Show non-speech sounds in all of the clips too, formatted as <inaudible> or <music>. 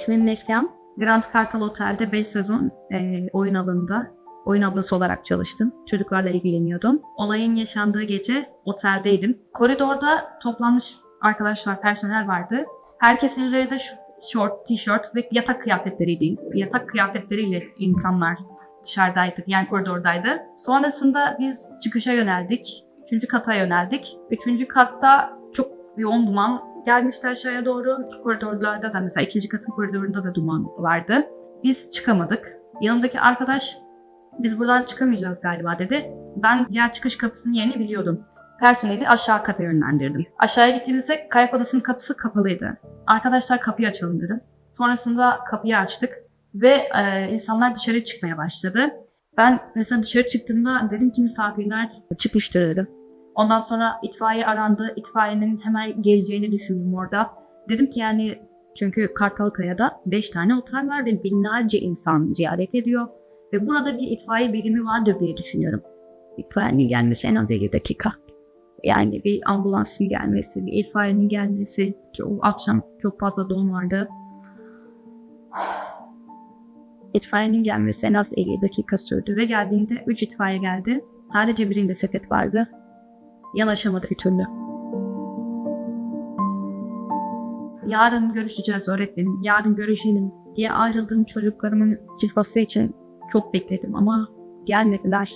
İsmim Neslihan. Grand Kartal Otel'de 5 sezon e, oyun alanında oyun ablası olarak çalıştım. Çocuklarla ilgileniyordum. Olayın yaşandığı gece oteldeydim. Koridorda toplanmış arkadaşlar, personel vardı. Herkesin üzerinde ş- şort, tişört ve yatak kıyafetleriydi. Yatak kıyafetleriyle insanlar dışarıdaydı, yani koridordaydı. Sonrasında biz çıkışa yöneldik. Üçüncü kata yöneldik. Üçüncü katta çok yoğun duman gelmişti aşağıya doğru. Koridorlarda da mesela ikinci katın koridorunda da duman vardı. Biz çıkamadık. Yanımdaki arkadaş biz buradan çıkamayacağız galiba dedi. Ben diğer çıkış kapısının yerini biliyordum. Personeli aşağı kata yönlendirdim. Aşağıya gittiğimizde kayak odasının kapısı kapalıydı. Arkadaşlar kapıyı açalım dedim. Sonrasında kapıyı açtık ve e, insanlar dışarı çıkmaya başladı. Ben mesela dışarı çıktığımda dedim ki misafirler çıkmıştır dedim. Ondan sonra itfaiye arandı. İtfaiyenin hemen geleceğini düşündüm orada. Dedim ki yani çünkü Kartalkaya'da 5 tane otel var ve binlerce insan ziyaret ediyor. Ve burada bir itfaiye birimi vardır diye düşünüyorum. İtfaiyenin gelmesi en az 50 dakika. Yani bir ambulansın gelmesi, bir itfaiyenin gelmesi ki o akşam çok fazla don vardı. İtfaiyenin gelmesi en az 50 dakika sürdü ve geldiğinde 3 itfaiye geldi. Sadece birinde sepet vardı. Yanaşamadı bir türlü. Yarın görüşeceğiz öğretmenim, yarın görüşelim diye ayrıldığım çocuklarımın çıkması için çok bekledim ama gelmediler.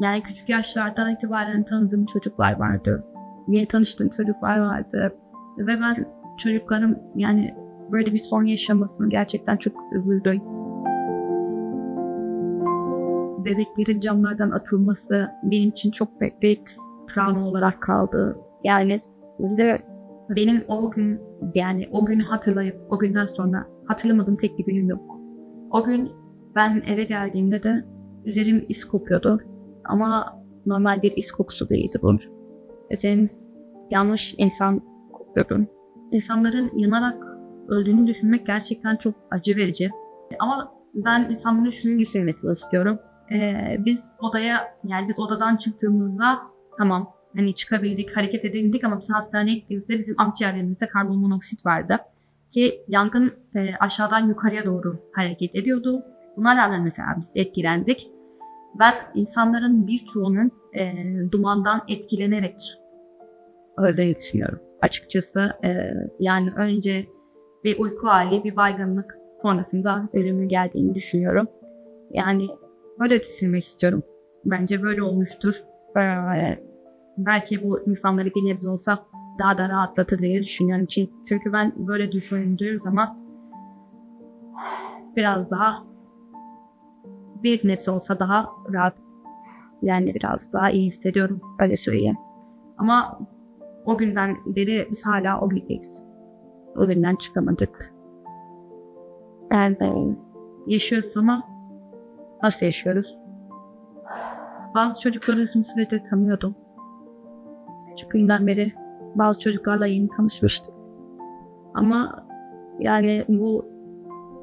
Yani küçük yaşlardan itibaren tanıdığım çocuklar vardı. Yeni tanıştığım çocuklar vardı. Ve ben çocuklarım yani böyle bir sorun yaşamasını gerçekten çok üzüldüm. Bebeklerin camlardan atılması benim için çok büyük travma olarak kaldı. Yani bize benim o gün yani o günü hatırlayıp o günden sonra hatırlamadığım tek bir günüm yok. O gün ben eve geldiğimde de üzerim is kokuyordu. Ama normal bir is kokusu değildi bu. Üzerim yanlış insan kokuyordu. İnsanların yanarak öldüğünü düşünmek gerçekten çok acı verici. Ama ben insanların şunu düşünmesini istiyorum. Ee, biz odaya yani biz odadan çıktığımızda tamam hani çıkabildik, hareket edebildik ama biz hastaneye gittiğimizde bizim akciğerlerimizde karbonmonoksit vardı. Ki yangın e, aşağıdan yukarıya doğru hareket ediyordu. Buna rağmen mesela biz etkilendik. Ben insanların birçoğunun e, dumandan etkilenerek öldüğünü düşünüyorum. Açıkçası e, yani önce bir uyku hali, bir baygınlık sonrasında ölümü geldiğini düşünüyorum. Yani böyle düşünmek istiyorum. Bence böyle olmuştur. Ee, belki bu insanları bir nebze olsa daha da rahatlatır diye düşünüyorum. Çünkü, ben böyle düşündüğüm zaman biraz daha bir nebze olsa daha rahat yani biraz daha iyi hissediyorum öyle söyleyeyim. Ama o günden beri biz hala o gündeyiz. O günden çıkamadık. Yani yaşıyoruz ama nasıl yaşıyoruz? Bazı çocukları uzun süredir tanıyordum. Küçük beri bazı çocuklarla yeni tanışmıştık. Ama yani bu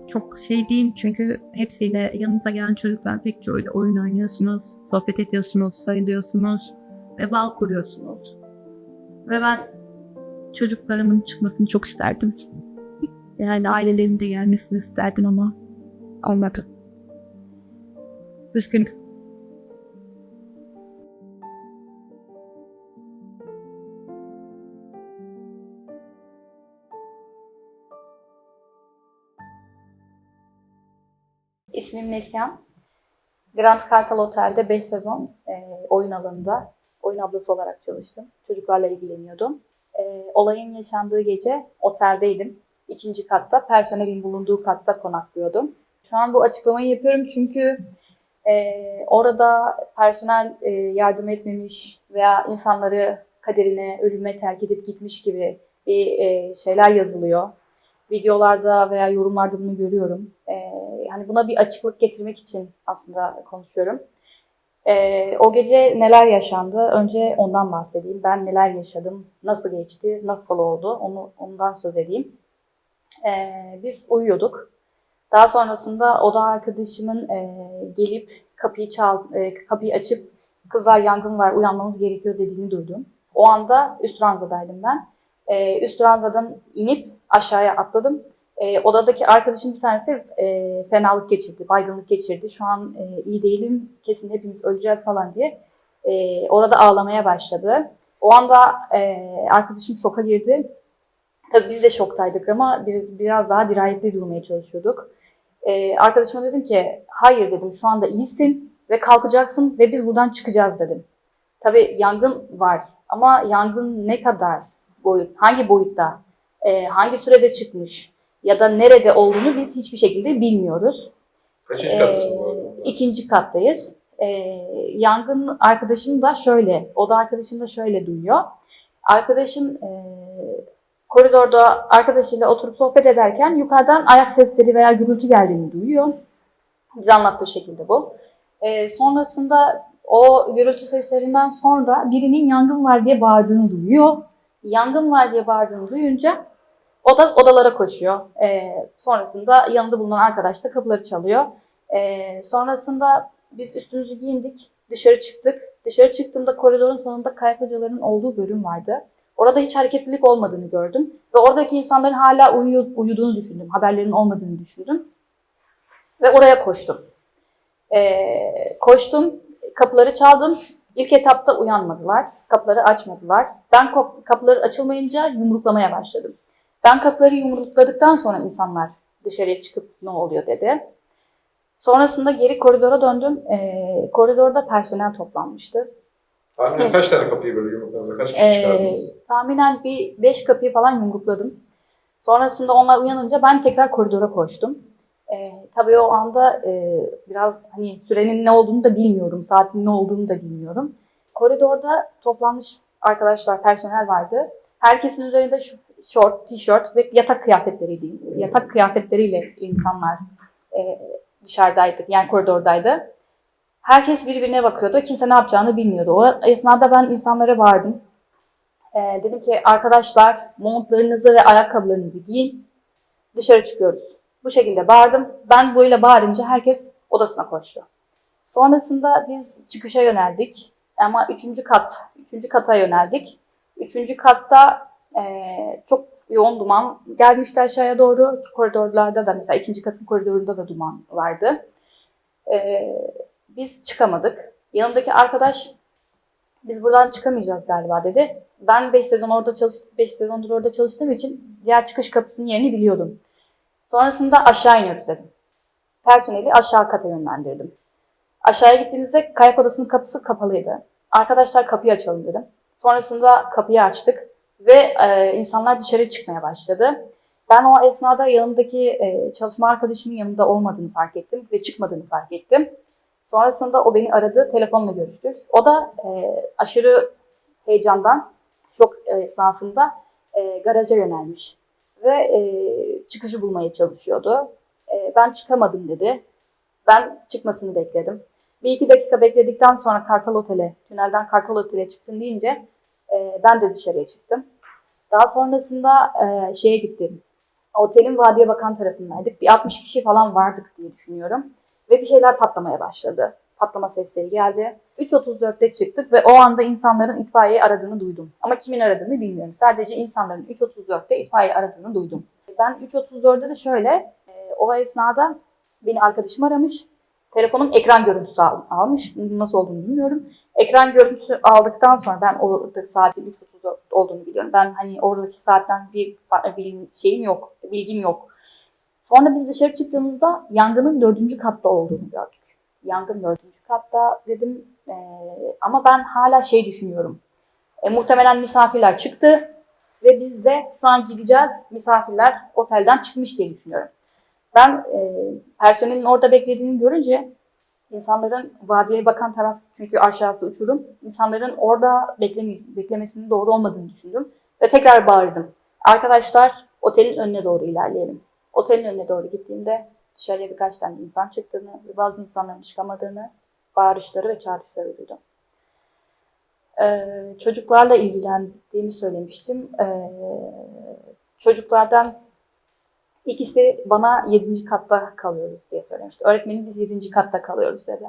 çok şey değil çünkü hepsiyle yanınıza gelen çocuklar pek çoğuyla oyun oynuyorsunuz, sohbet ediyorsunuz, sayılıyorsunuz ve bağ kuruyorsunuz. Ve ben çocuklarımın çıkmasını çok isterdim. Yani ailelerin de gelmesini isterdim ama olmadı. Üzgünüm. İsmim Neslihan. Grand Kartal Otel'de 5 sezon e, oyun alanında oyun ablası olarak çalıştım. Çocuklarla ilgileniyordum. E, olayın yaşandığı gece oteldeydim. İkinci katta, personelin bulunduğu katta konaklıyordum. Şu an bu açıklamayı yapıyorum çünkü e, orada personel e, yardım etmemiş veya insanları kaderine, ölüme terk edip gitmiş gibi bir e, şeyler yazılıyor. Videolarda veya yorumlarda bunu görüyorum. E, yani buna bir açıklık getirmek için aslında konuşuyorum. Ee, o gece neler yaşandı? Önce ondan bahsedeyim. Ben neler yaşadım, nasıl geçti, nasıl oldu onu ondan söz edeyim. Ee, biz uyuyorduk. Daha sonrasında oda arkadaşımın e, gelip kapıyı çal, e, kapıyı açıp kızlar yangın var, uyanmanız gerekiyor dediğini duydum. O anda üst ranzadaydım ben. Ee, üst ranzadan inip aşağıya atladım E, odadaki arkadaşım bir tanesi e, fenalık geçirdi, baygınlık geçirdi. Şu an e, iyi değilim, kesin hepimiz öleceğiz falan diye. E, orada ağlamaya başladı. O anda e, arkadaşım şoka girdi. Tabii biz de şoktaydık ama bir, biraz daha dirayetli durmaya çalışıyorduk. E, arkadaşıma dedim ki hayır dedim şu anda iyisin ve kalkacaksın ve biz buradan çıkacağız dedim. Tabii yangın var ama yangın ne kadar boyut, hangi boyutta, e, hangi sürede çıkmış ya da nerede olduğunu biz hiçbir şekilde bilmiyoruz. Kaçıncı Ee, kattasın bu arada? ikinci kattayız. Ee, yangın arkadaşım da şöyle, o da arkadaşım da şöyle duyuyor. Arkadaşım e, koridorda arkadaşıyla oturup sohbet ederken yukarıdan ayak sesleri veya gürültü geldiğini duyuyor. Bize anlattığı şekilde bu. Ee, sonrasında o gürültü seslerinden sonra birinin yangın var diye bağırdığını duyuyor. Yangın var diye bağırdığını duyunca o da odalara koşuyor. Ee, sonrasında yanında bulunan arkadaş da kapıları çalıyor. Ee, sonrasında biz üstümüzü giyindik, dışarı çıktık. Dışarı çıktığımda koridorun sonunda kayak olduğu bölüm vardı. Orada hiç hareketlilik olmadığını gördüm. Ve oradaki insanların hala uyu- uyuduğunu düşündüm. Haberlerin olmadığını düşündüm. Ve oraya koştum. Ee, koştum, kapıları çaldım. İlk etapta uyanmadılar. Kapıları açmadılar. Ben kapıları açılmayınca yumruklamaya başladım. Ben kapıları yumrukladıktan sonra insanlar dışarıya çıkıp ne oluyor dedi. Sonrasında geri koridora döndüm. Ee, koridorda personel toplanmıştı. Tahminen Evet. kaç tane kapıyı böyle yumrukladınız? Kaç kişi Ee, çıkardınız? tahminen bir beş kapıyı falan yumrukladım. Sonrasında onlar uyanınca ben tekrar koridora koştum. Ee, tabii o anda e, biraz hani sürenin ne olduğunu da bilmiyorum, saatin ne olduğunu da bilmiyorum. Koridorda toplanmış arkadaşlar, personel vardı. Herkesin üzerinde şu- şort, tişört ve yatak kıyafetleriydi. Yatak kıyafetleriyle insanlar e, dışarıdaydı, yani koridordaydı. Herkes birbirine bakıyordu. Kimse ne yapacağını bilmiyordu. O esnada ben insanlara bağırdım. Ee, dedim ki arkadaşlar montlarınızı ve ayakkabılarınızı giyin. Dışarı çıkıyoruz. Bu şekilde bağırdım. Ben böyle bağırınca herkes odasına koştu. Sonrasında biz çıkışa yöneldik. Ama üçüncü kat, üçüncü kata yöneldik. Üçüncü katta eee, çok yoğun duman gelmişti aşağıya doğru. Koridorlarda da mesela ikinci katın koridorunda da duman vardı. Eee, biz çıkamadık. Yanımdaki arkadaş biz buradan çıkamayacağız galiba dedi. Ben 5 sezon orada çalıştım, 5 sezondur orada çalıştığım için diğer çıkış kapısının yerini biliyordum. Sonrasında aşağı iniyoruz dedim. Personeli aşağı kata yönlendirdim. Aşağıya gittiğimizde kayak odasının kapısı kapalıydı. Arkadaşlar kapıyı açalım dedim. Sonrasında kapıyı açtık ve e, insanlar dışarı çıkmaya başladı. Ben o esnada yanımdaki e, çalışma arkadaşımın yanında olmadığını fark ettim ve çıkmadığını fark ettim. Sonrasında o beni aradı, telefonla görüştük. O da e, aşırı heyecandan, şok esnasında e, garaja yönelmiş ve e, çıkışı bulmaya çalışıyordu. E, ben çıkamadım dedi. Ben çıkmasını bekledim. Bir iki dakika bekledikten sonra Kartal Otel'e, tünelden Kartal Otel'e çıktım deyince e, ben de dışarıya çıktım. Daha sonrasında e, şeye gittim. Otelin Vadiye Bakan tarafındaydık. Bir 60 kişi falan vardık diye düşünüyorum. Ve bir şeyler patlamaya başladı. Patlama sesleri geldi. 3.34'te çıktık ve o anda insanların itfaiye aradığını duydum. Ama kimin aradığını bilmiyorum. Sadece insanların 3.34'te itfaiye aradığını duydum. Ben 3.34'de de şöyle, e, o esnada beni arkadaşım aramış. Telefonum ekran görüntüsü al- almış. Nasıl olduğunu bilmiyorum. Ekran görüntüsü aldıktan sonra ben oradaki saatin 3.34 olduğunu biliyorum. Ben hani oradaki saatten bir şeyim yok, bilgim yok. Sonra biz dışarı çıktığımızda yangının dördüncü katta olduğunu gördük. Yangın dördüncü katta dedim eee, ama ben hala şey düşünüyorum. E, muhtemelen misafirler çıktı ve biz de şu an gideceğiz. Misafirler otelden çıkmış diye düşünüyorum. Ben e, personelin orada beklediğini görünce insanların vadiye bakan taraf çünkü aşağısı uçurum. İnsanların orada beklemi, beklemesinin doğru olmadığını düşündüm ve tekrar bağırdım. Arkadaşlar otelin önüne doğru ilerleyelim. Otelin önüne doğru gittiğimde dışarıya birkaç tane insan çıktığını ve bazı insanların çıkamadığını, bağırışları ve çağrışları duydum. Ee, çocuklarla ilgilendiğimi söylemiştim. Ee, çocuklardan ikisi bana 7. katta kalıyoruz diye söylemişti. Öğretmenim biz 7. katta kalıyoruz dedi.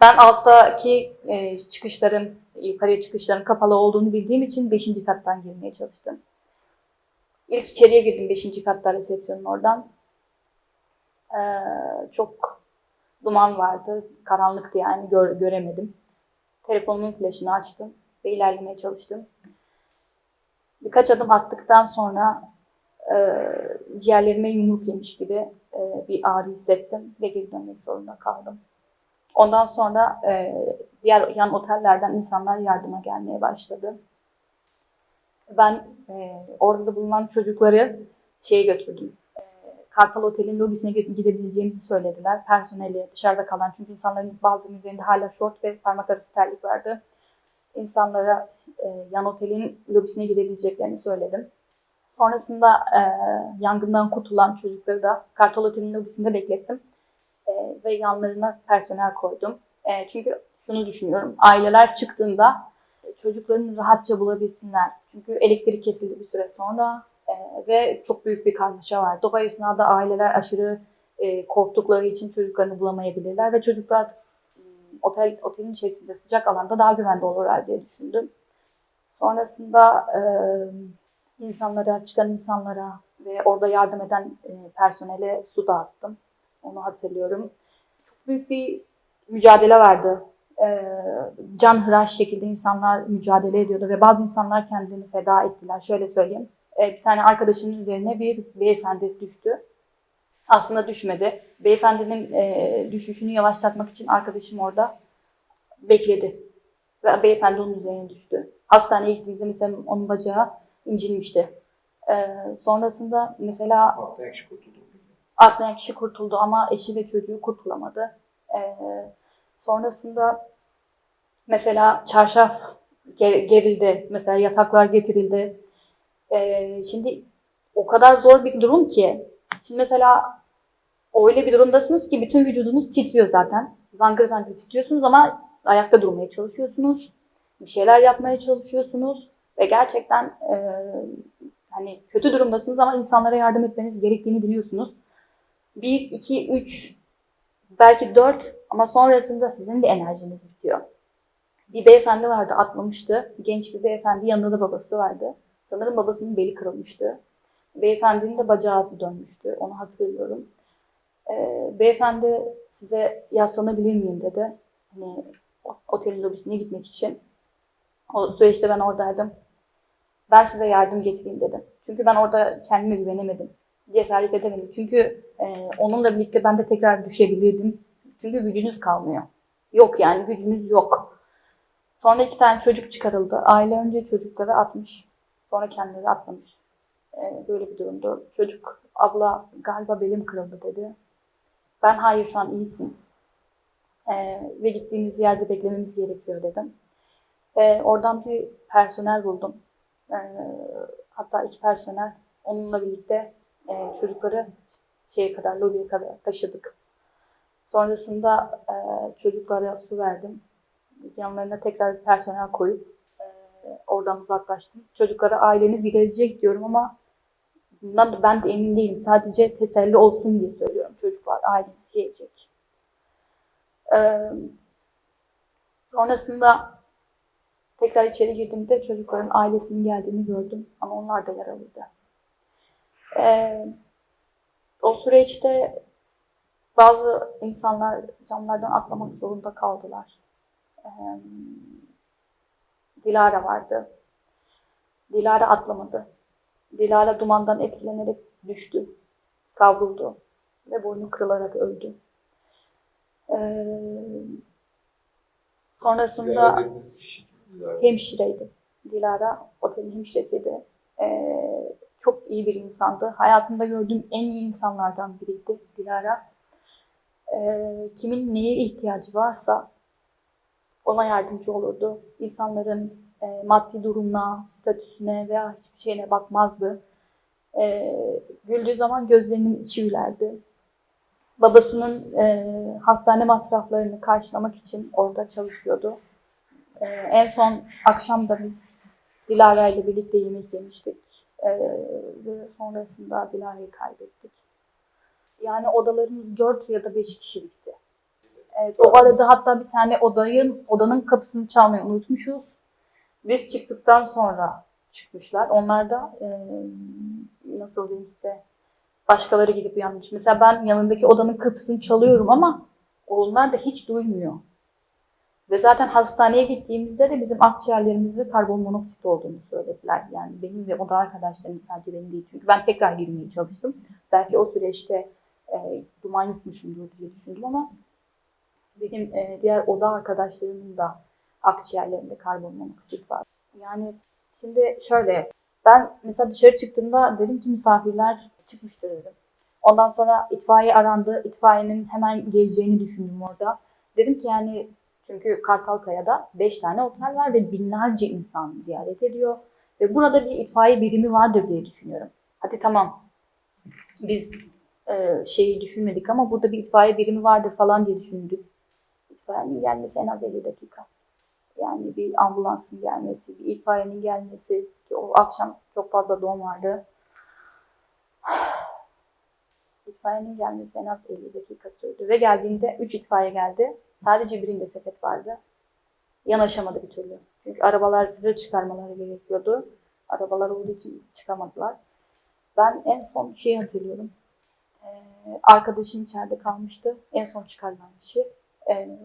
Ben alttaki e, çıkışların, yukarıya çıkışların kapalı olduğunu bildiğim için 5. kattan girmeye çalıştım. İlk içeriye girdim 5. katta resepsiyonun oradan. Ee, çok duman vardı. Karanlıktı yani gör- göremedim. Telefonumun flaşını açtım ve ilerlemeye çalıştım. Birkaç adım attıktan sonra e, ciğerlerime yumruk yemiş gibi e, bir ağrı hissettim ve geri dönmek zorunda kaldım. Ondan sonra e, diğer yan otellerden insanlar yardıma gelmeye başladı. Ben e, orada bulunan çocukları şeye götürdüm. Kartal Otel'in lobisine gid- gidebileceğimizi söylediler. Personeli dışarıda kalan çünkü insanların bazılarının üzerinde hala şort ve parmak arası terlik vardı. İnsanlara e, yan otelin lobisine gidebileceklerini söyledim. Sonrasında e, yangından kurtulan çocukları da Kartal Otel'in lobisinde beklettim. E, ve yanlarına personel koydum. E, çünkü şunu düşünüyorum. Aileler çıktığında çocuklarını rahatça bulabilsinler. Çünkü elektrik kesildi bir süre sonra e, ve çok büyük bir karmaşa vardı. O esnada aileler aşırı e, korktukları için çocuklarını bulamayabilirler ve çocuklar otel otelin içerisinde sıcak alanda daha güvende olurlar diye düşündüm. Sonrasında insanlara, çıkan insanlara ve orada yardım eden e, personele su dağıttım. Onu hatırlıyorum. Çok büyük bir mücadele vardı. Ee, canhıraş şekilde insanlar mücadele ediyordu ve bazı insanlar kendilerini feda ettiler. Şöyle söyleyeyim. Ee, bir tane arkadaşının üzerine bir beyefendi düştü. Aslında düşmedi. Beyefendinin e, düşüşünü yavaşlatmak için arkadaşım orada bekledi. Ve beyefendi onun üzerine düştü. Hastaneye gittiğimizde mesela onun bacağı incinmişti. Ee, sonrasında mesela Haftaya kişi kurtuldu. atlayan kişi kurtuldu ama eşi ve çocuğu kurtulamadı. Ee, sonrasında mesela çarşaf ger- gerildi, mesela yataklar getirildi. Ee, şimdi o kadar zor bir durum ki, şimdi mesela öyle bir durumdasınız ki bütün vücudunuz titriyor zaten. Zangır zangır titriyorsunuz ama ayakta durmaya çalışıyorsunuz. Bir şeyler yapmaya çalışıyorsunuz ve gerçekten e, hani kötü durumdasınız ama insanlara yardım etmeniz gerektiğini biliyorsunuz. 1, 2, 3, belki 4 ama sonrasında sizin de enerjiniz bitiyor. Bir beyefendi vardı atlamıştı. Genç bir beyefendi yanında da babası vardı. Sanırım babasının beli kırılmıştı. Beyefendinin de bacağı dönmüştü. Onu hatırlıyorum. Ee, beyefendi size yaslanabilir miyim dedi. Hani otelin lobisine gitmek için. O süreçte ben oradaydım. Ben size yardım getireyim dedim. Çünkü ben orada kendime güvenemedim cesaret edemedim. Çünkü e, onunla birlikte ben de tekrar düşebilirdim. Çünkü gücünüz kalmıyor. Yok yani gücünüz yok. Sonra iki tane çocuk çıkarıldı. Aile önce çocukları atmış. Sonra kendileri atlamış. E, böyle bir durumdu. Çocuk abla galiba belim kırıldı dedi. Ben hayır şu an iyisin. E, ve gittiğimiz yerde beklememiz gerekiyor dedim. E, oradan bir personel buldum. E, hatta iki personel onunla birlikte e, çocukları şeye kadar, lobiye kadar taşıdık. Sonrasında e, çocuklara su verdim. Yanlarına tekrar bir personel koyup oradan uzaklaştım. Çocuklara aileniz gelecek diyorum ama bundan da ben de emin değilim. Sadece teselli olsun diye söylüyorum. Çocuklar aileniz gelecek. E, sonrasında tekrar içeri girdiğimde çocukların ailesinin geldiğini gördüm. Ama onlar da yaralıydı. Ee, o süreçte bazı insanlar camlardan atlamak zorunda kaldılar. Ee, Dilara vardı. Dilara atlamadı. Dilara dumandan etkilenerek düştü. Kavruldu. Ve boynu kırılarak öldü. Ee, sonrasında hemşireydi. Dilara otelin hemşiresiydi. Ee, çok iyi bir insandı. Hayatımda gördüğüm en iyi insanlardan biriydi Dilara. Ee, kimin neye ihtiyacı varsa ona yardımcı olurdu. İnsanların e, maddi durumuna, statüsüne veya hiçbir şeyine bakmazdı. Ee, güldüğü zaman gözlerinin içi gülerdi. Babasının e, hastane masraflarını karşılamak için orada çalışıyordu. Ee, en son akşam da biz Dilara ile birlikte yemek yemiştik. Ee, ve sonrasında Dilara'yı kaybettik. Yani odalarımız 4 ya da 5 kişilikti. Evet, o arada hatta bir tane odayın odanın kapısını çalmayı unutmuşuz. Biz çıktıktan sonra çıkmışlar. Onlar da e, nasıl diyeyim size başkaları gidip uyanmış. Mesela ben yanındaki odanın kapısını çalıyorum ama onlar da hiç duymuyor. Ve zaten hastaneye gittiğimizde de bizim akciğerlerimizde karbon monoksit olduğunu söylediler. Yani benim ve oda arkadaşlarım sadece benim değil. Çünkü ben tekrar girmeye çalıştım. Belki o süreçte e, duman yutmuşumdur diye düşündüm ama benim e, diğer oda arkadaşlarımın da akciğerlerinde karbon monoksit var. Yani şimdi şöyle ben mesela dışarı çıktığımda dedim ki misafirler çıkmıştır dedim. Ondan sonra itfaiye arandı. İtfaiyenin hemen geleceğini düşündüm orada. Dedim ki yani çünkü Kartalkaya'da 5 tane otel var ve binlerce insan ziyaret ediyor. Ve burada bir itfaiye birimi vardır diye düşünüyorum. Hadi tamam biz e, şeyi düşünmedik ama burada bir itfaiye birimi vardır falan diye düşündük. İtfaiyenin gelmesi en az 50 dakika. Yani bir ambulansın gelmesi, bir itfaiyenin gelmesi ki o akşam çok fazla doğum vardı. <sighs> İtfaiyenin gelmesi en az 50 dakika sürdü ve geldiğinde 3 itfaiye geldi. Sadece birinde sepet vardı. Yanaşamadı bir türlü. Çünkü arabaları çıkarmaları gerekiyordu. Arabalar olduğu için çıkamadılar. Ben en son şeyi hatırlıyorum. Ee, arkadaşım içeride kalmıştı. En son çıkarılan kişi. Ee,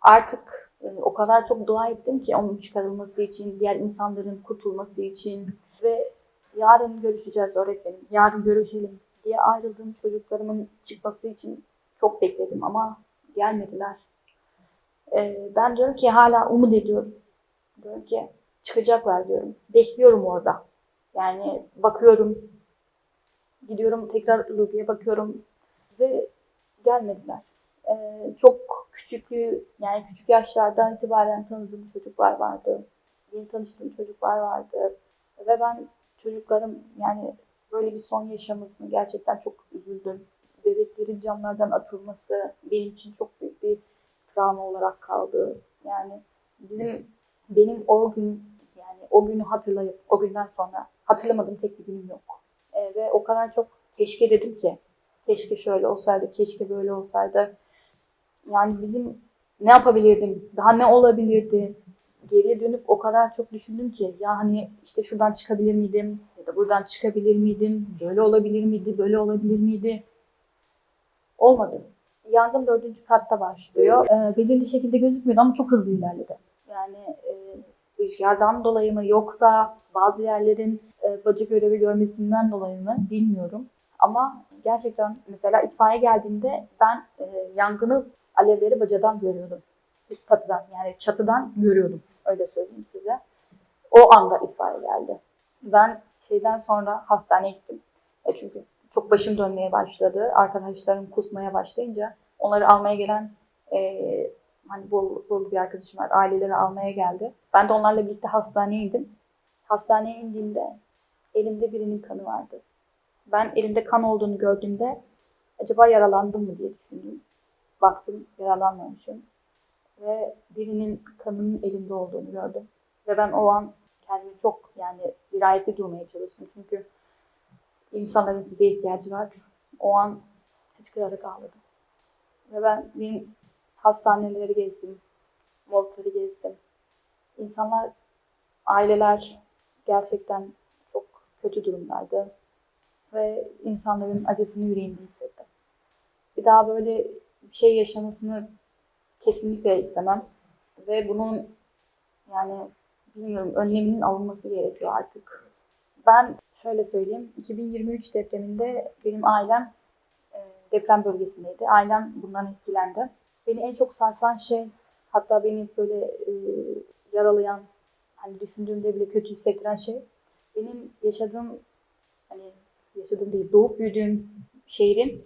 artık e, o kadar çok dua ettim ki onun çıkarılması için, diğer insanların kurtulması için ve yarın görüşeceğiz öğretmenim, yarın görüşelim diye ayrıldığım çocuklarımın çıkması için çok bekledim ama gelmediler. Ee, ben diyorum ki hala umut ediyorum. Diyorum ki çıkacaklar diyorum. Bekliyorum orada. Yani bakıyorum, gidiyorum tekrar lobiye bakıyorum ve gelmediler. Ee, çok küçüklüğü yani küçük yaşlardan itibaren tanıdığım çocuklar vardı. Yeni tanıştığım çocuklar vardı. Ve ben çocuklarım yani böyle bir son yaşamasını gerçekten çok üzüldüm. Bebeklerin camlardan atılması benim için çok büyük bir travma olarak kaldı. Yani bizim benim o gün yani o günü hatırlayıp o günden sonra hatırlamadığım tek bir günüm yok. Ee, ve o kadar çok keşke dedim ki keşke şöyle olsaydı, keşke böyle olsaydı. Yani bizim ne yapabilirdim, daha ne olabilirdi? Geriye dönüp o kadar çok düşündüm ki ya hani işte şuradan çıkabilir miydim ya da buradan çıkabilir miydim? Böyle olabilir miydi, böyle olabilir miydi? Olmadı. Yangın dördüncü katta başlıyor. Ee, belirli şekilde gözükmüyordu ama çok hızlı ilerledi. Yani e, rüzgardan dolayı mı yoksa bazı yerlerin e, bacı görevi görmesinden dolayı mı bilmiyorum. Ama gerçekten mesela itfaiye geldiğinde ben e, yangını alevleri bacadan görüyordum. Üst katıdan yani çatıdan görüyordum. Öyle söyleyeyim size. O anda itfaiye geldi. Ben şeyden sonra hastaneye gittim. E çünkü çok başım dönmeye başladı. Arkadaşlarım kusmaya başlayınca onları almaya gelen e, hani bol, bol bir arkadaşım var. Aileleri almaya geldi. Ben de onlarla birlikte hastaneye indim. Hastaneye indiğimde elimde birinin kanı vardı. Ben elimde kan olduğunu gördüğümde acaba yaralandım mı diye düşündüm. Baktım yaralanmamışım. Ve birinin kanının elimde olduğunu gördüm. Ve ben o an kendimi çok yani dirayetli durmaya çalıştım. Çünkü insanların size ihtiyacı var. O an hıçkırarak ağladım. Ve ben benim hastaneleri gezdim. Morgları gezdim. İnsanlar, aileler gerçekten çok kötü durumdaydı. Ve insanların acısını yüreğimde hissettim. Bir daha böyle bir şey yaşamasını kesinlikle istemem. Ve bunun yani bilmiyorum önleminin alınması gerekiyor artık. Ben şöyle söyleyeyim. 2023 depreminde benim ailem e, deprem bölgesindeydi. Ailem bundan etkilendi. Beni en çok sarsan şey hatta beni böyle e, yaralayan hani düşündüğümde bile kötü hissettiren şey benim yaşadığım hani yaşadığım değil doğup büyüdüğüm şehrin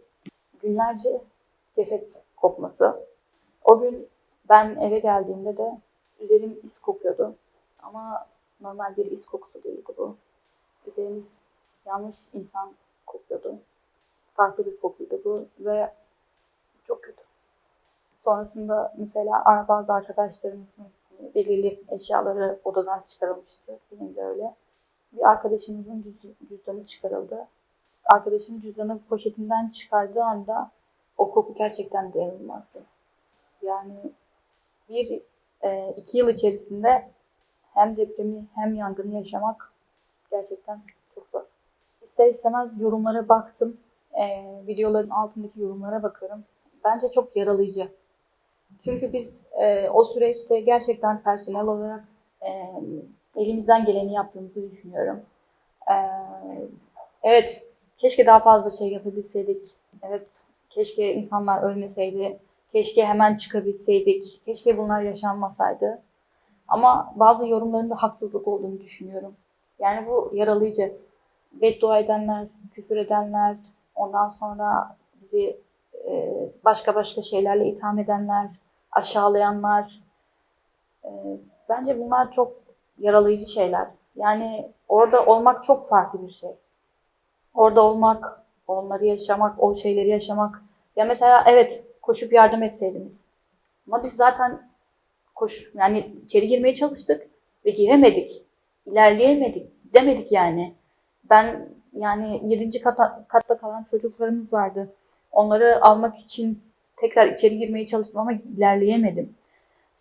günlerce ceset kokması. O gün ben eve geldiğimde de üzerim is kokuyordu. Ama normal bir is kokusu değildi bu. Üzerimiz yanlış insan kokuyordu. Farklı bir kokuydu bu ve çok kötü. Sonrasında mesela bazı arkadaşlarımızın belirli eşyaları odadan çıkarılmıştı. Benim de öyle. Bir arkadaşımızın cüz- cüzdanı çıkarıldı. Arkadaşım cüzdanı poşetinden çıkardığı anda o koku gerçekten dayanılmazdı. Yani bir e, iki yıl içerisinde hem depremi hem yangını yaşamak Gerçekten çok zor. İster istemez yorumlara baktım. Ee, videoların altındaki yorumlara bakıyorum. Bence çok yaralayıcı. Çünkü biz e, o süreçte gerçekten personel olarak e, elimizden geleni yaptığımızı düşünüyorum. E, evet, keşke daha fazla şey yapabilseydik. Evet, keşke insanlar ölmeseydi. Keşke hemen çıkabilseydik. Keşke bunlar yaşanmasaydı. Ama bazı yorumların da haksızlık olduğunu düşünüyorum. Yani bu yaralayıcı. Beddua edenler, küfür edenler, ondan sonra bizi e, başka başka şeylerle itham edenler, aşağılayanlar. E, bence bunlar çok yaralayıcı şeyler. Yani orada olmak çok farklı bir şey. Orada olmak, onları yaşamak, o şeyleri yaşamak. Ya mesela evet koşup yardım etseydiniz. Ama biz zaten koş yani içeri girmeye çalıştık ve giremedik. İlerleyemedik. Demedik yani. Ben yani 7. Kata, katta kalan çocuklarımız vardı. Onları almak için tekrar içeri girmeye çalıştım ama ilerleyemedim.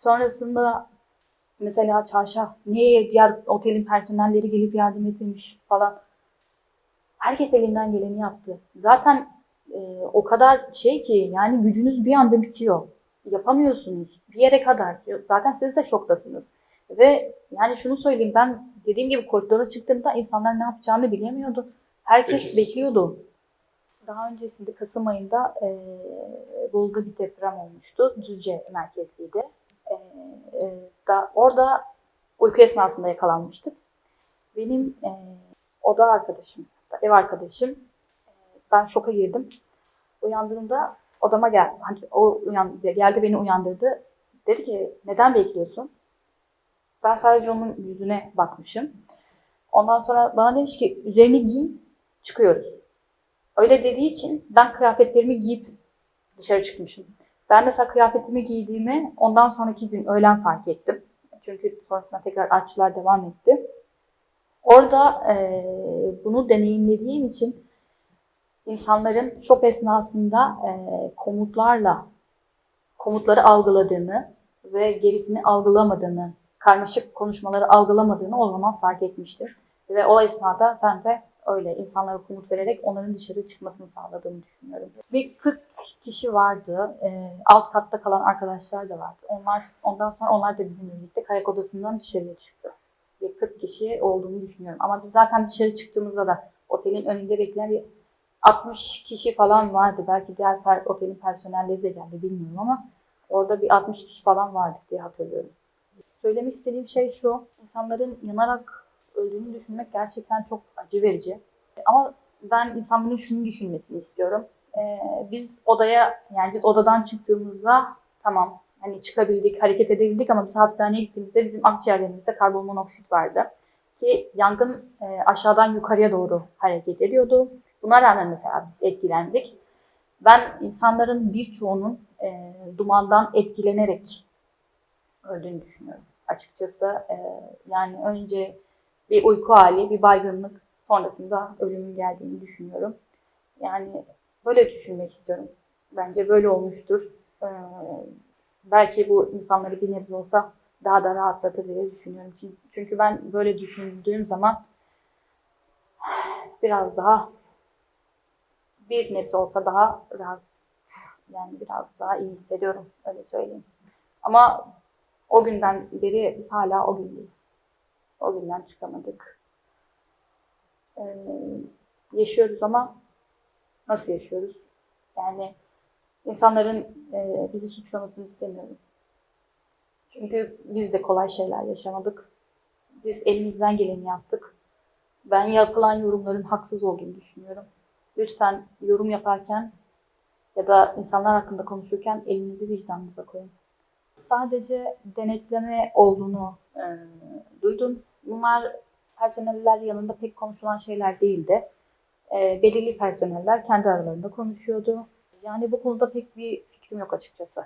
Sonrasında mesela çarşaf niye diğer otelin personelleri gelip yardım etmemiş falan. Herkes elinden geleni yaptı. Zaten e, o kadar şey ki yani gücünüz bir anda bitiyor. Yapamıyorsunuz. Bir yere kadar. Zaten siz de şoktasınız. Ve yani şunu söyleyeyim ben dediğim gibi koridora çıktığımda insanlar ne yapacağını bilemiyordu. Herkes Peki. bekliyordu. Daha öncesinde Kasım ayında e, Bolu'da bir deprem olmuştu. Düzce merkezliydi. E, e, da, orada uyku esnasında yakalanmıştık. Benim e, oda arkadaşım, ev arkadaşım, e, ben şoka girdim. Uyandığımda odama gel, hani o uyan, geldi beni uyandırdı. Dedi ki neden bekliyorsun? Ben sadece onun yüzüne bakmışım. Ondan sonra bana demiş ki üzerini giy, çıkıyoruz. Öyle dediği için ben kıyafetlerimi giyip dışarı çıkmışım. Ben mesela kıyafetimi giydiğimi ondan sonraki gün öğlen fark ettim. Çünkü sonrasında tekrar artçılar devam etti. Orada eee, bunu deneyimlediğim için insanların şok esnasında eee, komutlarla komutları algıladığını ve gerisini algılamadığını, karmaşık konuşmaları algılamadığını o zaman fark etmiştim. Ve o esnada ben de öyle insanlara komut vererek onların dışarı çıkmasını sağladığımı düşünüyorum. Bir 40 kişi vardı. Ee, alt katta kalan arkadaşlar da vardı. Onlar ondan sonra onlar da bizimle birlikte kayak odasından dışarıya çıktı. Bir 40 kişi olduğunu düşünüyorum. Ama biz zaten dışarı çıktığımızda da otelin önünde bekleyen bir 60 kişi falan vardı. Belki diğer per- otelin personelleri de geldi bilmiyorum ama orada bir 60 kişi falan vardık diye hatırlıyorum. Söylemek istediğim şey şu. insanların yanarak öldüğünü düşünmek gerçekten çok acı verici. Ama ben insanların şunu düşünmesini istiyorum. Ee, biz odaya yani biz odadan çıktığımızda tamam hani çıkabildik, hareket edebildik ama biz hastaneye gittiğimizde bizim akciğerlerimizde karbonmonoksit vardı. Ki yangın e, aşağıdan yukarıya doğru hareket ediyordu. Buna rağmen mesela biz etkilendik. Ben insanların birçoğunun e, dumandan etkilenerek öldüğünü düşünüyorum. Açıkçası e, yani önce bir uyku hali, bir baygınlık sonrasında ölümün geldiğini düşünüyorum. Yani böyle düşünmek istiyorum. Bence böyle olmuştur. Ee, belki bu insanları bir nebze olsa daha da rahatlatır diye düşünüyorum. Çünkü- ben böyle düşündüğüm zaman biraz daha bir nebze olsa daha rahat yani biraz daha iyi hissediyorum öyle söyleyeyim. Ama o günden beri biz hala o gündeyiz. O günden çıkamadık. Ee, yaşıyoruz ama nasıl yaşıyoruz? Yani insanların e, bizi suçlamasını istemiyorum. Çünkü biz de kolay şeyler yaşamadık. Biz elimizden geleni yaptık. Ben yapılan yorumların haksız olduğunu düşünüyorum. Lütfen yorum yaparken ya da insanlar hakkında konuşurken elinizi vicdanınıza koyun. Sadece denetleme olduğunu e, duydum. Bunlar personeller yanında pek konuşulan şeyler değildi. E, belirli personeller kendi aralarında konuşuyordu. Yani bu konuda pek bir fikrim yok açıkçası.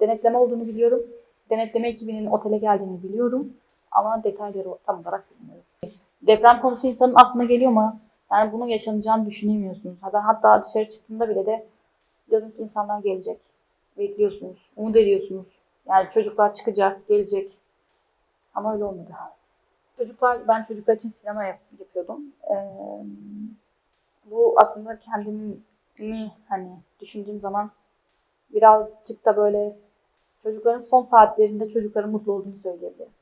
Denetleme olduğunu biliyorum. Denetleme ekibinin otele geldiğini biliyorum. Ama detayları tam olarak bilmiyorum. Deprem konusu insanın aklına geliyor mu? Yani bunun yaşanacağını düşünemiyorsunuz. Ben hatta dışarı çıktığımda bile de diyordum ki insanlar gelecek. Bekliyorsunuz. Umut ediyorsunuz. Yani çocuklar çıkacak, gelecek. Ama öyle olmadı. Çocuklar, ben çocuklar için sinema yap- yapıyordum. Ee, bu aslında kendimi hani düşündüğüm zaman birazcık da böyle çocukların son saatlerinde çocukların mutlu olduğunu söyleyebilirim.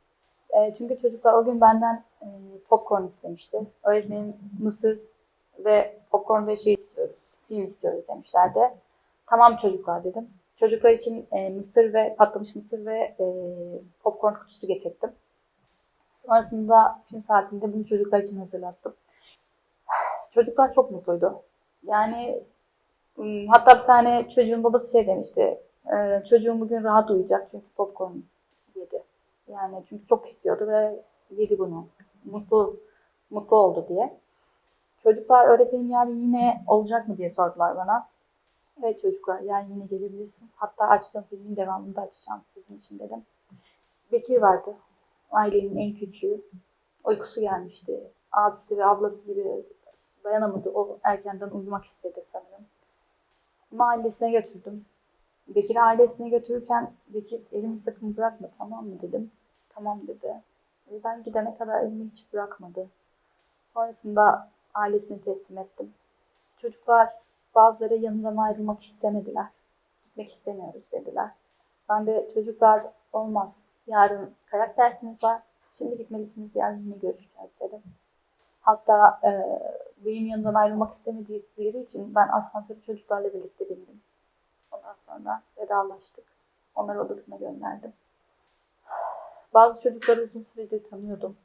Ee, çünkü çocuklar o gün benden e, popcorn istemişti. Öğretmenim mısır ve popcorn ve şey istiyoruz, film istiyoruz demişlerdi. Tamam çocuklar dedim. Çocuklar için e, mısır ve patlamış mısır ve e, popcorn kutusu getirdim. Sonrasında film saatinde bunu çocuklar için hazırlattım. <sighs> Çocuklar çok mutluydu. Yani hatta bir tane çocuğun babası şey demişti. "Ee, çocuğum bugün rahat uyuyacak çünkü popcorn yedi. Yani çünkü çok istiyordu ve yedi bunu. Mutlu mutlu oldu diye. Çocuklar öğretmenim yarın yine olacak mı diye sordular bana. Evet çocuklar yarın yine gelebilirsiniz. Hatta açtığım filmin devamını da açacağım sizin için dedim. Bekir vardı. Ailenin en küçüğü. Uykusu gelmişti. Abisi ve ablası gibi dayanamadı. O erkenden uyumak istedi sanırım. Mahallesine götürdüm. Bekir ailesine götürürken Bekir elimi sakın bırakma tamam mı dedim. Tamam dedi. Ve ben gidene kadar elimi hiç bırakmadı. Sonrasında ailesine teslim ettim. Çocuklar bazıları yanından ayrılmak istemediler. Gitmek istemiyoruz dediler. Ben de çocuklar olmaz. Yarın kayak dersiniz var. Şimdi gitmelisiniz. Yarın yine görüşeceğiz dedim. Hatta e, benim yanından ayrılmak istemedikleri için ben asansörü çocuklarla birlikte bindim. Ondan sonra vedalaştık. Onları odasına gönderdim. Bazı çocukları uzun süredir tanıyordum.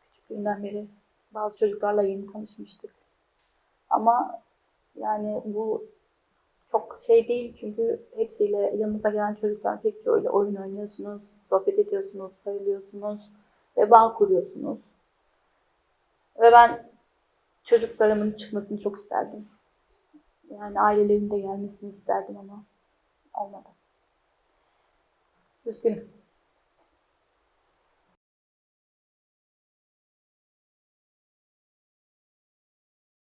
Küçüklüğünden beri bazı çocuklarla yeni tanışmıştık. Ama yani bu çok şey değil çünkü hepsiyle yanınıza gelen çocuklar pek çoğuyla oyun oynuyorsunuz, sohbet ediyorsunuz, sarılıyorsunuz ve bağ kuruyorsunuz. Ve ben çocuklarımın çıkmasını çok isterdim. Yani ailelerinin de gelmesini isterdim ama olmadı. Üzgünüm.